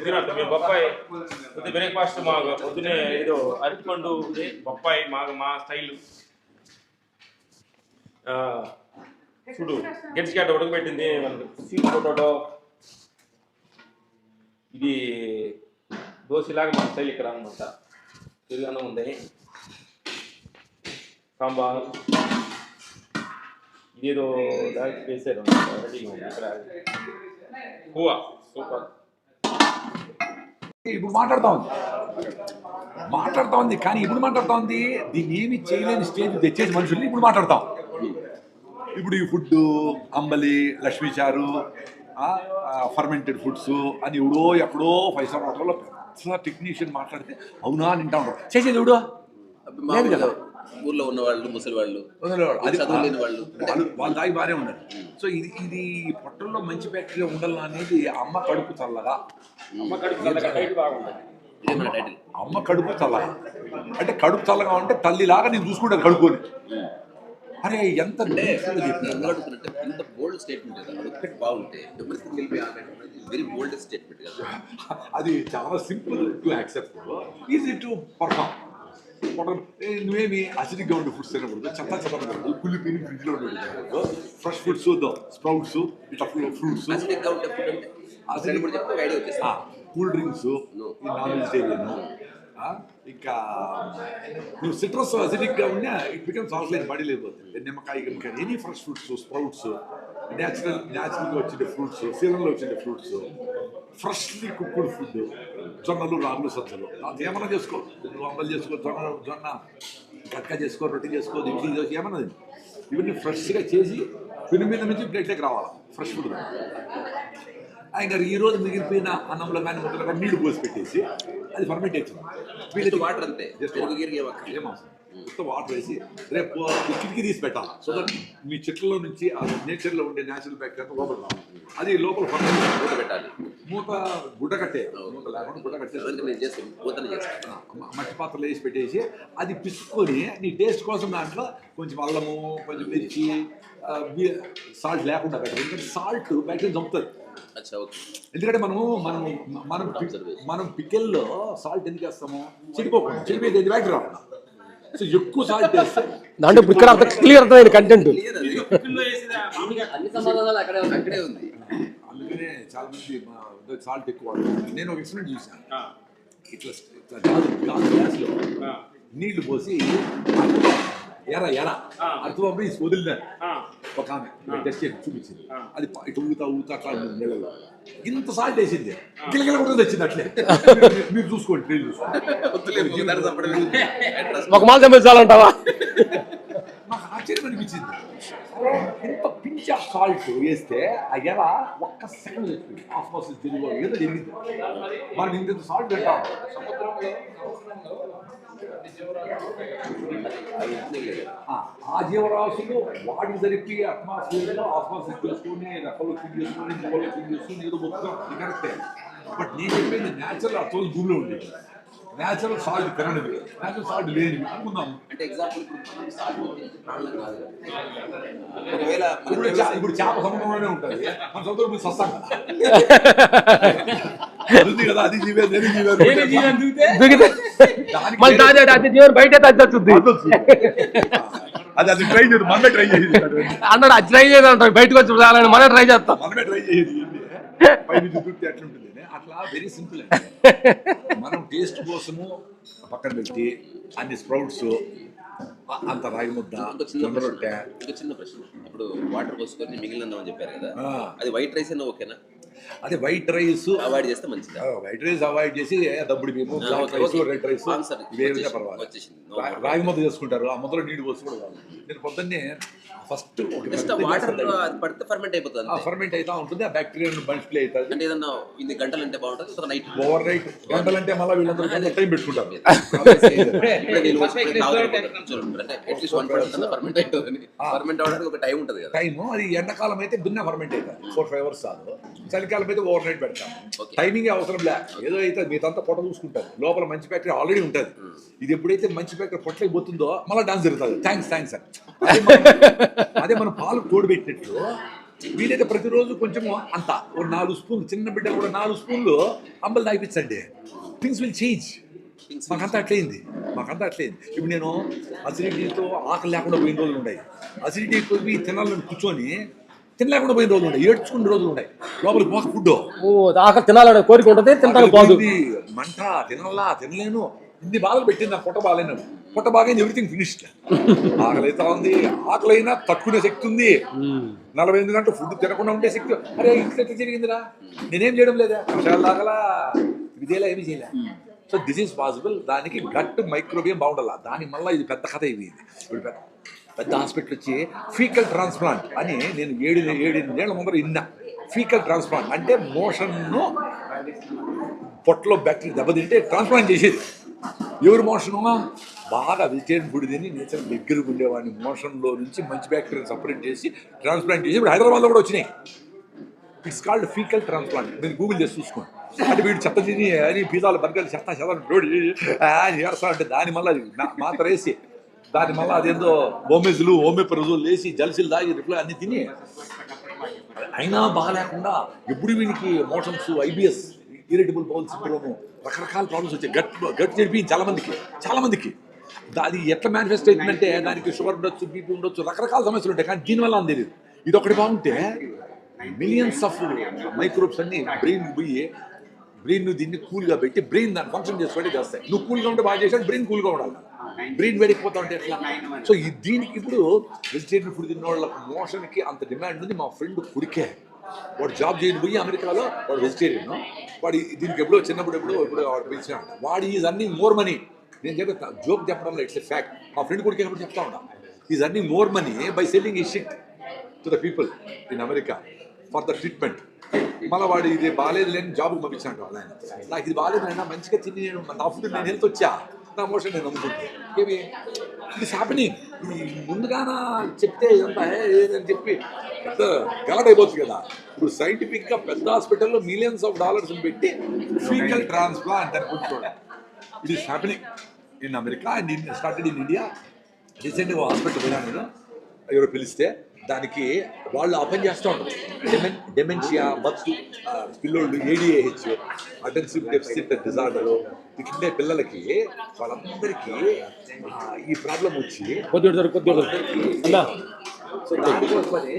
తినట్టు మేము బొప్పాయి పొద్దు బ్రేక్ఫాస్ట్ మా పొద్దునే ఏదో అరటిపండు ఇది బొప్పాయి మా మా స్టైల్ చూడు గెట్స్ గడ్డ ఉడకబెట్టింది మనకి స్వీట్ పొటాటో ఇది దోశలాగా మన స్టైల్ ఇక్కడ అనమాట తిరుగన్నం ఉంది సాంబార్ ఇదేదో దానికి వేసారు రెడీగా ఉంది ఇక్కడ పువ్వా సూపర్ ఇప్పుడు మాట్లాడుతా ఉంది. మాట్లాడుతా ఉంది కానీ ఇప్పుడు మాట్లాడుతా ఉంది. దీన్ని ఏమి చేయలేని స్టేజ్ తెచ్చేసి మనుషుల్ని ఇప్పుడు మాట్లాడతాం ఇప్పుడు ఈ ఫుడ్ అంబలి లక్ష్మీ చారు ఫర్మెంటెడ్ ఫుడ్స్ అని ఎవడో ఎక్కడో ఫైవ్ స్టార్ హోటల్లో పెద్ద టెక్నీషియన్ మాట్లాడితే అవునా అని వింటా ఉంటారు. చేసేది ఎవడో? లేదు కదా. ఊర్లో ఉన్న వాళ్ళు ముసలి వాళ్ళు వదిలేవాడు. అది చదువు లేని వాళ్ళు. వాళ్ళు దాగి బాగానే ఉన్నారు సో ఇది ఇది పొట్టల్లో మంచి బ్యాక్టీరియా ఉండాలి అనేది అమ్మ కడుపు చల్లగా. అమ్మ కడుపు చల్లగా టైట్ బాగుంటుంది. ఇదే మన టైటిల్ అమ్మ కడుపు చల్లగా. అంటే కడుపు చల్లగా ఉంటే తల్లిలాగా నేను చూసుకుంటాను కడుపుని. అరే ఎంత అంటే అడుగుతున్నట్టే ఇంత బోల్డ్ స్టేట్మెంట్ కదా. బాగుంటే వెరీ బోల్డ్ స్టేట్మెంట్ కదా. అది చాలా simple to accept. Easy to perform నువ్వేమి అసిడిక్గా ఉండే ఫుడ్స్ తినకూడదు చెత్త చెత్త ఉండకూడదు కుళ్ళి పిని ఫ్రిడ్జ్లో ఉండకూడదు ఫ్రెష్ ఫుడ్స్ స్ప్రౌట్స్ ఇట్లా ఫ్రూట్స్ కూల్ డ్రింక్స్ ఈ నాన్ వెజిటేరియన్ ఇంకా నువ్వు సిట్రస్ అసిడిక్గా ఉన్నా it becomes also like body లేకపోతుంది నిమ్మకాయ గిమ్మకాయ any fresh fruits sprouts natural న్యాచురల్గా వచ్చిన ఫ్రూట్స్ సీజన్లో వచ్చిన ఫ్రూట్స్ ఫ్రెష్లీ కుక్కుడ్ ఫుడ్. జొన్నలు రాగులు సజ్జలు అది ఏమన్నా చేసుకో. అంబలు చేసుకో జొన్న జొన్న గట్క చేసుకో రొట్టె చేసుకో ఇడ్లీ చేసుకో ఏమన్నా తిను. ఇవన్నీ ఫ్రెష్గా చేసి పిని మీద నుంచి ప్లేట్లోకి రావాలి. ఫ్రెష్ ఫుడ్ ఇంకా ఈ రోజు మిగిలిపోయిన అన్నంలో కానీ ముద్దలో కానీ నీళ్ళు పోసి పెట్టేసి అది ఫర్మెంట్ అవుతుంది జస్ట్ వాటర్ అంతే. గిరిగి ఏమక్క ఏమవసరం మొత్తం వాటర్ వేసి రేపు కిటికీ తీసి పెట్టాలి? సో దట్ మీ చెట్లలో నుంచి ఆ నేచర్లో ఉండే న్యాచురల్ బ్యాక్టీరియా లోపల రావాలి. అది లోపల మూత పెట్టాలి. మూత గుడ్డ కట్టే. మూత లేకుండా గుడ్డ కట్టే మట్టి పాత్రలో వేసి పెట్టేసి అది పిసుకొని నీ టేస్ట్ కోసం దాంట్లో కొంచెం అల్లము కొంచెం మిర్చి సాల్ట్ లేకుండా పెట్టాలి ఎందుకంటే సాల్ట్ బ్యాక్టీరియా చంపుతుంది. ఎందుకంటే మనము మనం మనం మనం పికెల్లో సాల్ట్ ఎందుకు వేస్తాము? చెడిపోకుండా చెడిపోయేది బ్యాక్టీరియా సో ఎక్కువ సాల్ట్ వేస్తే దాంట్లో ఇప్పుడు ఇక్కడ అర్థం క్లియర్ అర్థమైంది కంటెంట్ అన్ని సమాధానాలు అక్కడే ఉంది అక్కడే ఉంది. అందుకనే చాలా మంది సాల్ట్ ఎక్కువ నేను ఒక ఎక్స్పెరిమెంట్ చూసాను ఆ, ఇట్లా ఇట్లా గాజు గ్లాస్లో నీళ్ళు పోసి ఎర ఎర. ఆ. అర్థం వదిలినారు ఒక ఆమె టెస్ట్ చేసి చూపించింది. అది ఇటు ఊతా ఊతా అట్లా నీళ్ళలో ఇంత సాల్ట్ వేసింది. గిలగిల కూడా తెచ్చింది అట్లే. మీరు చూసుకోండి ట్రైన్ చూసుకోండి. ఒక మాల చంపించాలంటావా నాకు ఆశ్చర్యం అనిపించింది. ఇంత పించ్ సాల్ట్ వేస్తే ఆ ఎర ఒక్క సెకండ్ చెప్పింది ఆస్మాసిస్ జరిగి ఏదో జరిగింది మనం ఇంత సాల్ట్ తింటాం ఆ, ఆ జీవరాశులు వాటికి సరిపి అట్మాస్ఫియర్లో ఆస్మాసిస్ చేసుకొని రెక్కలు ఫిల్ చేసుకొని మూలలో ఫిల్ చేసుకొని ఏదో మొత్తం కరెక్టే బట్ నేను న్యాచురల్ అర్థం భూమిలో ఉండేది న్యాచురల్ సాల్ట్ తిననిది న్యాచురల్ సాల్ట్ లేనివి అనుకుందాం అంటే ఎగ్జాంపుల్ ఒకవేళ మన ఇప్పుడు చా- ఇప్పుడు చేప సముద్రంలోనే ఉంటుంది. మన సముద్రం మీరు సస్తాం కదా. అది ఉంది కదా అది జీవే నేను జీవే వేరే జీవం దూకితే దిగితే? దానికి మళ్ళీ వేరే- దాని అది జీవన్ బయట అది అది ట్రై చేయదు మనమే ట్రై చేసేది అన్నాడు అది ట్రై చేద్దాం బయటకు వచ్చి రాలని మనం ట్రై చేస్తాం. మనమే ట్రై చేసేది ఎట్లుంటుంది. అట్లా వెరీ సింపుల్ అండి. మనం టేస్ట్ కోసము పక్కన పెట్టి అన్ని స్ప్రౌట్స్ అంత రాగి ముద్ద ఒక చిన్న ప్రశ్న. ఒక చిన్న ప్రశ్న. ఇప్పుడు వాటర్ పోసుకొని మిగిలిన అని చెప్పారు కదా. అది వైట్ రైస్ అయినా ఓకేనా? అదే వైట్ రైస్ అవాయిడ్ చేస్తే మంచిదా. వైట్ రైస్ అవాయిడ్ చేసి దబ్బుడి మేము బ్లాక్ రైస్. రెడ్ రైస్ ఇవేమైనా పర్వాలేదు. రాగి ముద్ద చేసుకుంటారు ఆ ముద్దలో నీళ్ళు పోసి కూడా కాదు నేను పొద్దున్నే ఫస్ట్ వాటర్ అది పడితే ఫర్మెంట్ అయిపోతుంది అంతే. ఫర్మెంట్ అవుతా ఉంటుంది ఆ బ్యాక్టీరియా మల్టిప్లై అవుతుంది. అంటే ఏదన్నా ఇది గంటలు అంటే బాగుంటుంది నైట్ ఓవర్ నైట్ గంటలంటే మళ్ళీ వీళ్ళందరూ టైం పెట్టుకుంటారు. ఫర్మెంట్ అవడానికి ఒక టైం ఉంటుంది కదా. టైం అది ఎండాకాలం అయితే భిన్న ఫర్మెంట్ అవుతుంది. ఫోర్ ఫైవ్ అవర్స్ చాలు. చలికాలం అయితే ఓవర్ నైట్ పెడతాం. టైమింగ్ అవసరం లే. ఏదో అయితే మీదంతా పొట్ట చూసుకుంటారు. లోపల మంచి బ్యాక్టీరియా ఆల్రెడీ ఉంటుంది. ఇది ఎప్పుడైతే మంచి బ్యాక్టీరియా పొట్టలోకి పోతుందో మళ్ళీ డాన్స్ జరుగుతుంది. థ్యాంక్స్ థ్యాంక్స్ మనం- అదే మనం పాలు తోడు పెట్టినట్లు వీలైతే ప్రతిరోజు కొంచెం అంత. ఒక నాలుగు స్పూన్లు చిన్న బిడ్డ కూడా నాలుగు స్పూన్లు అంబలు తాగిపించండి థింగ్స్ విల్ చేంజ్ మాకంతా అట్లయింది. మాకంతా అట్లయింది. ఇప్పుడు నేను అసిడిటీతో ఆకలి లేకుండా పోయిన రోజులు ఉన్నాయి. అసిడిటీ పోయి తినాలని కూర్చొని తినలేకుండా పోయిన రోజులు ఉన్నాయి. ఏడ్చుకునే రోజులు ఉన్నాయి. లోపలికి పోక ఫుడ్ ఓ ఆకలి తినాలనే కోరిక ఉంటుంది తింటాను బాగు. మంట తినల్లా తినలేను. ఇన్ని బాధలు పెట్టింది నాకు పొట్ట బాగాలేను. పొట్ట బాగైంది ఎవ్రీథింగ్ ఫినిష్డ్ ఆకలి అయితే ఉంది. ఆకలి అయినా తట్టుకునే శక్తి ఉంది. నలభై ఎనిమిది గంటలు ఫుడ్ తినకుండా ఉండే శక్తి. అరే ఇట్లా జరిగిందిరా? నేనేం చేయడం లేదా? విషయాలు దాకలా విదేలా ఏమీ చేయలే. సో దిస్ ఈస్ పాసిబుల్ దానికి గట్ మైక్రోబియం బాగుండాల? దాని మళ్ళీ ఇది పెద్ద కథ ఇది ఇప్పుడు పెద్ద పెద్ద హాస్పిటల్ వచ్చి ఫీకల్ ట్రాన్స్ప్లాంట్ అని నేను ఏడు ఏడెనిమిదేళ్ళ ఏళ్ళ ముందర ఇన్నా ఫీకల్ ట్రాన్స్ప్లాంట్ అంటే మోషన్ను పొట్టలో బ్యాక్టీరియా దెబ్బతింటే ట్రాన్స్ప్లాంట్ చేసేది. ఎవరి మోషను బాగా వెజిటేరియన్ ఫుడ్ తిని నేచర్ దగ్గరకు ఉండేవాడిని. మోషన్లో నుంచి మంచి బ్యాక్టీరియా సపరేట్ చేసి ట్రాన్స్ప్లాంట్ చేసి ఇప్పుడు హైదరాబాద్లో కూడా వచ్చినాయి. It's called faecal transplant. మీరు గూగుల్ చేసి చూసుకోండి. అంటే వీడు చెత్త తిని అని పిజ్జాలు బర్గర్లు చెత్త చెత్త రోడ్ చేస్తా అంటే దాని మళ్ళీ అది వేసి దాని మళ్ళీ అదేందో ఓమెజులు ఓమెపరజులు లేచి జలసిలు దాగి రిప్లై అన్ని తిని అయినా బాగాలేకుండా ఎప్పుడు వీనికి motions IBS irritable bowel syndrome రకరకాల ప్రాబ్లమ్స్ వచ్చాయి. గట్ గట్ చెడిపి చాలా మందికి చాలా మందికి అది ఎట్లా మేనిఫెస్ట్ అవుతుందంటే దానికి షుగర్ ఉండొచ్చు బీపీ ఉండొచ్చు రకరకాల సమస్యలు ఉంటాయి. కానీ దీనివల్ల అని తెలియదు ఇది ఒకటి బాగుంటే మిలియన్స్ ఆఫ్ మైక్రోబ్స్ అన్ని బ్రెయిన్ పోయి బ్రెయిన్ దీన్ని కూల్గా పెట్టి బ్రెయిన్ దాన్ని ఫంక్షన్ చేసుకోవడం చేస్తాయి. నువ్వు కూల్గా ఉంటే బాగా చేసాడు బ్రెయిన్ కూల్గా ఉండాలి. బ్రెయిన్ వేడికిపోతా ఉంటే ఎట్లా? సో దీనికి ఇప్పుడు వెజిటేరియన్ ఫుడ్ తిన్న వాళ్ళ మోషన్కి అంత డిమాండ్ ఉంది. మా ఫ్రెండ్ కుడికే. వాడు జాబ్ చేయని పోయి అమెరికాలో వాడు వెజిటేరియన్ వాడు దీనికి ఎప్పుడో చిన్నప్పుడు ఎప్పుడో ఎప్పుడో వాడు పిలిచినాడు వాడు ఈజ్ అర్నింగ్ మోర్ మనీ నేను చెప్పే జోక్ చెప్పడంలో ఇట్స్ ఫ్యాక్ట్ మా ఫ్రెండ్ కొడుకు చెప్తా ఉన్నా. Is earning more money by selling ఈ shit to the people in America for the treatment మళ్ళీ వాడు ఇది బాగాలేదు లేని జాబ్కి పంపించాడు వాళ్ళ ఆయన. నాకు ఇది బాగాలేదు అయినా మంచిగా తిని నేను నా ఫుడ్ నేను హెల్త్ వచ్చా? నా మోషన్ నేను నమ్ముకుంటాను ఏమి? ఇది హ్యాపెనింగ్ ఇది ముందుగానా చెప్తే ఇదంతా ఏదని చెప్పి పెద్ద గలడైపోతుంది కదా. ఇప్పుడు సైంటిఫిక్గా పెద్ద హాస్పిటల్లో మిలియన్స్ ఆఫ్ డాలర్స్ పెట్టి ఫీకల్ ట్రాన్స్ప్లాంట్ అని కూర్చోండి. It is happening in America and in started in India రీసెంట్గా హాస్పిటల్ పోయినా నేను. ఎవరో పిలిస్తే దానికి వాళ్ళు ఆ పని చేస్తూ ఉంటారు. డెమెన్ డెమెన్షియా మత్తు పిల్లోళ్ళు ఏడిఏహెచ్ అటెన్సివ్ డెఫిసిట్ డిజార్డర్ ఇట్లే పిల్లలకి వాళ్ళందరికీ ఈ ప్రాబ్లం వచ్చి సో దానికోసమని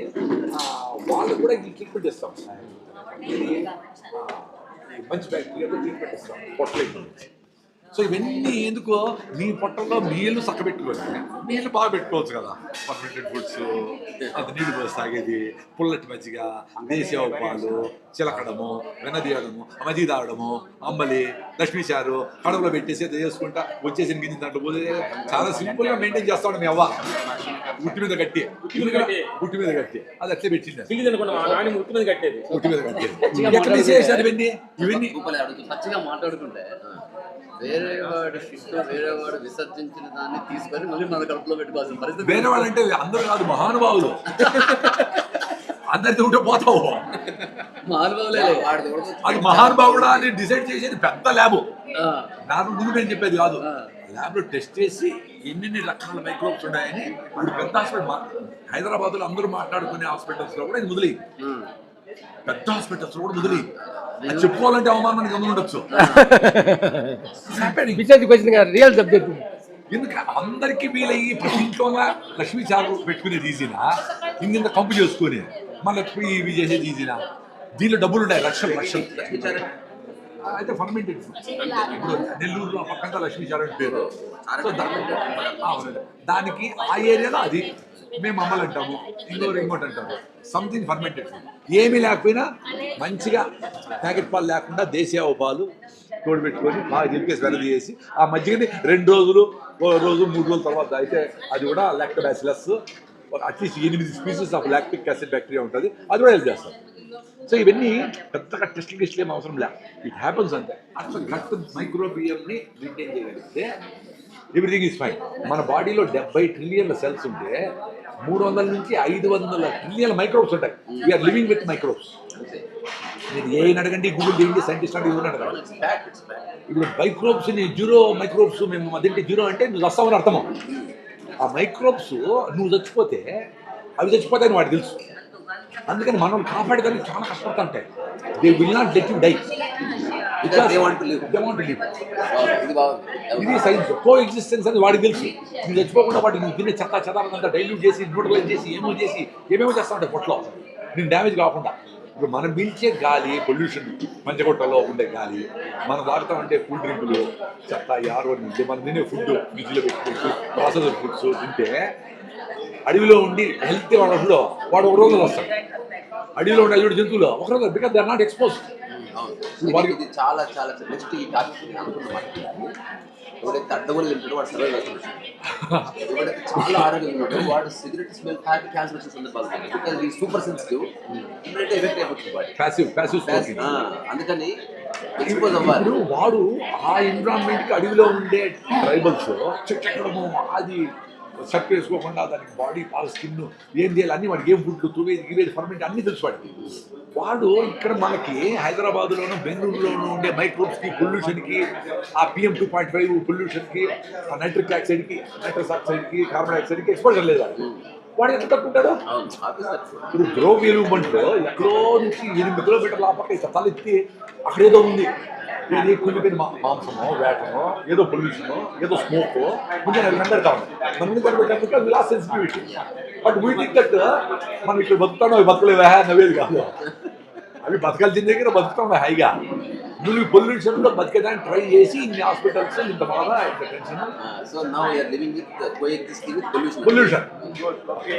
వాళ్ళు కూడా ఈ ట్రీట్మెంట్ ఇస్తాం. మంచి బ్యాక్టీరియాతో ట్రీట్మెంట్ ఇస్తాం. పొట్టలో సో ఇవన్నీ ఎందుకో మీ పొట్టలో నీళ్ళు చక్కబెట్టుకోవాలి నీళ్ళు బాగా పెట్టుకోవచ్చు కదా. పర్మిటెడ్ ఫుడ్స్ అంత నీళ్ళు పోసి తాగేది పుల్లటి మజ్జిగ దేశీయ పాలు చిలకడము వెనదీయడము మజ్జిగ తాగడము అంబలి లక్ష్మీ చారు కడుపులో పెట్టేసి అది చేసుకుంటా వచ్చేసి గింజ దాంట్లో పోతే చాలా సింపుల్గా మెయింటైన్ చేస్తాడు మీ అవ్వ. గుట్టి మీద కట్టి గుట్టి మీద కట్టి. గుట్టి మీద కట్టి. అది అట్లే పెట్టింది. ముట్టు మీద కట్టేది. గుట్టి మీద కట్టి ఎక్కడ తీసేసారు ఇవన్నీ? ఇవన్నీ? మాట్లాడుకుంటే వేరే వాడు షిట్ వేరే వాడు విసర్జించిన దాన్ని తీసుకొని మళ్ళీ మన కడుపులో పెట్టుకోవాల్సిన పరిస్థితి. వేరే వాళ్ళంటే అందరూ కాదు మహానుభావులు. అందరితో ఉంటే పోతావు. కూడా అది మహానుభావుడా అని డిసైడ్ చేసేది పెద్ద ల్యాబ్. నాకు ముందు నేను చెప్పేది కాదు. ల్యాబ్లో టెస్ట్ చేసి ఎన్నెన్ని రకాల మైక్రోబ్స్ ఉన్నాయని ఇప్పుడు పెద్ద హాస్పిటల్ హైదరాబాద్లో అందరూ మాట్లాడుకునే హాస్పిటల్స్లో కూడా ఇది మొదలైంది. పెద్ద హాస్పిటల్స్లో కూడా మొదలైంది అది చెప్పుకోవాలంటే అవమానానికి ఉండొచ్చు. రియల్ సబ్జెక్ట్ ఎందుకు? అందరికీ వీలయ్యి ప్రతి ఇంట్లో లక్ష్మీ చారు పెట్టుకునేది ఈజీనా ఇంత కంపు చేసుకుని మళ్ళీ పోయి ఇవి చేసేది ఈజీనా దీనిలో డబ్బులు ఉన్నాయి లక్షలు లక్షలు. అయితే ఫర్మెంటెడ్ ఫుడ్ ఇప్పుడు నెల్లూరులో ఆ పక్కంతా లక్ష్మీ చారు పేరు. దానికి ఆ ఏరియాలో అది మేము అమ్మలు అంటాము ఇంకోరు ఇంకోటి అంటాము సంథింగ్ ఫర్మెంటెడ్ ఏమీ లేకపోయినా మంచిగా ప్యాకెట్ పాలు లేకుండా దేశీయ పాలు తోడు పెట్టుకొని బాగా జిలికేసి వెనది చేసి ఆ మధ్యని రెండు రోజులు రోజు మూడు రోజుల తర్వాత అయితే అది కూడా లాక్టోబాసిలస్ అట్లీస్ట్ ఎనిమిది species of lactic acid bacteria ఉంటుంది. అది కూడా హెల్ప్ చేస్తారు సో ఇవన్నీ పెద్దగా టెస్ట్ గిస్ట్లు ఏం అవసరం లే. ఇట్ హ్యాపన్స్ అంతే. అట్లా గట్ మైక్రోబియంని మెయింటైన్ చేయగలిగితే ఎవ్రీథింగ్ ఈజ్ ఫైన్ మన బాడీలో డెబ్బై ట్రిలియన్ల సెల్స్ ఉంటే మూడు వందల నుంచి ఐదు వందల ట్రిలియన్ మైక్రోబ్స్ ఉంటాయి. వీఆర్ లివింగ్ విత్ మైక్రోబ్స్ మీరు ఏ అడగండి గూగుల్ చేయండి సైంటిస్ట్ అంటే అడగండి it's fact. ఇప్పుడు మైక్రోబ్స్ని జీరో మైక్రోబ్స్ మేము అదేంటి జీరో అంటే నువ్వు చస్తావని అర్థము ఆ మైక్రోబ్స్ నువ్వు చచ్చిపోతే అవి చచ్చిపోతాయని వాడికి తెలుసు. అందుకని మనం కాపాడడానికి చాలా కష్టపడుతుంటాయి they will not let you die live ఇది సైన్స్ కో ఎగ్జిస్టెన్స్ అని వాడికి తెలుసు. నువ్వు చచ్చిపోకుండా వాటి నువ్వు తినే చెత్త చెదారంతా డైల్యూట్ చేసి న్యూట్రలైజ్ చేసి ఏమో చేసి ఏమేమో చేస్తా ఉంటాయి పొట్లో నేను డ్యామేజ్ కాకుండా. ఇప్పుడు మనం పీల్చే గాలి పొల్యూషన్ మంచగొట్టలో ఉండే గాలి మనం వాడుతూ ఉంటే కూల్ డ్రింకులు చెత్త యారో నుంచి మనం తినే ఫుడ్ ఫ్రిడ్జ్లో పెట్టుకుంటూ ప్రాసెస్ ఫుడ్స్ తింటే అడవిలో ఉండి హెల్త్ వాడు వాడు ఒక రోజు వస్తాడు. అడవిలో ఉండే జంతువులు ఒక రోజు because they are not expose అవును. చాలా చాలా నెక్స్ట్ ఈ టాపిక్ నేను అనుకున్నమాట ఎవడైతే అడ్డగోలు తింటాడో వాడు సర్వైవ్ అవుతున్నాడు ఎవడైతే చాలా ఆరోగ్యంగా ఉంటాడో వాడు సిగరెట్ స్మెల్ తాగి క్యాన్సర్ వచ్చే సందర్భాలు బికాజ్ ఈ సూపర్ సెన్సిటివ్ ఇమ్మీడియట్ ఎఫెక్ట్ అయిపోతుంది వాడి ప్యాసివ్ ప్యాసివ్ స్మోకింగ్ ఆ, అందుకని ఎక్స్పోజ్ అవ్వాలి. ఇప్పుడు వాడు ఆ ఎన్విరాన్మెంట్కి అడవిలో ఉండే ట్రైబల్స్ చెట్టు ఎక్కడము అది షర్ట్ వేసుకోకుండా దానికి బాడీ పాల స్కిన్ ఏం చేయాలి అన్ని వాడికి ఏం ఫుడ్ తువేది గివేది ఫర్మెంట్ అన్ని తెలుసు వాడికి. వాడు ఇక్కడ మనకి హైదరాబాద్లోను బెంగళూరులోను ఉండే మైక్రోబ్స్కి పొల్యూషన్కి ఆ పిఎం టూ పాయింట్ ఫైవ్ పొల్యూషన్కి ఆ నైట్రిక్ ఆక్సైడ్కి నైట్రస్ ఆక్సైడ్కి కార్బన్ డైఆక్సైడ్కి ఎక్స్పోజర్ లేదు. వాడు ఎంత ఆఫీసర్. ఇప్పుడు ద్రోవ్ బంట్లో ఎక్కడో నుంచి ఎనిమిది కిలోమీటర్ల ఆ పక్క ఇట్లా తలెత్తి అక్కడేదో ఉంది. ఏది కుళ్ళిపోయిన మా మాంసమో వేటమో ఏదో పొల్యూషనో ఏదో స్మోక్ ముందు అది కనబడతా ఉంది మన ముందు అది lost sensitivity but we think that మనం ఇక్కడ బతుకుతాను అవి బతకలేవా నవ్వేది కాదు. అవి బతకాల్సిన దగ్గర బతుకుతాం హాయిగా నువ్వు పొల్యూషన్లో బతికేదాన్ని ట్రై చేసి ఇన్ని హాస్పిటల్స్ ఇంత బాగా ఇంత tension so now you're living with coexisting with pollution pollution okay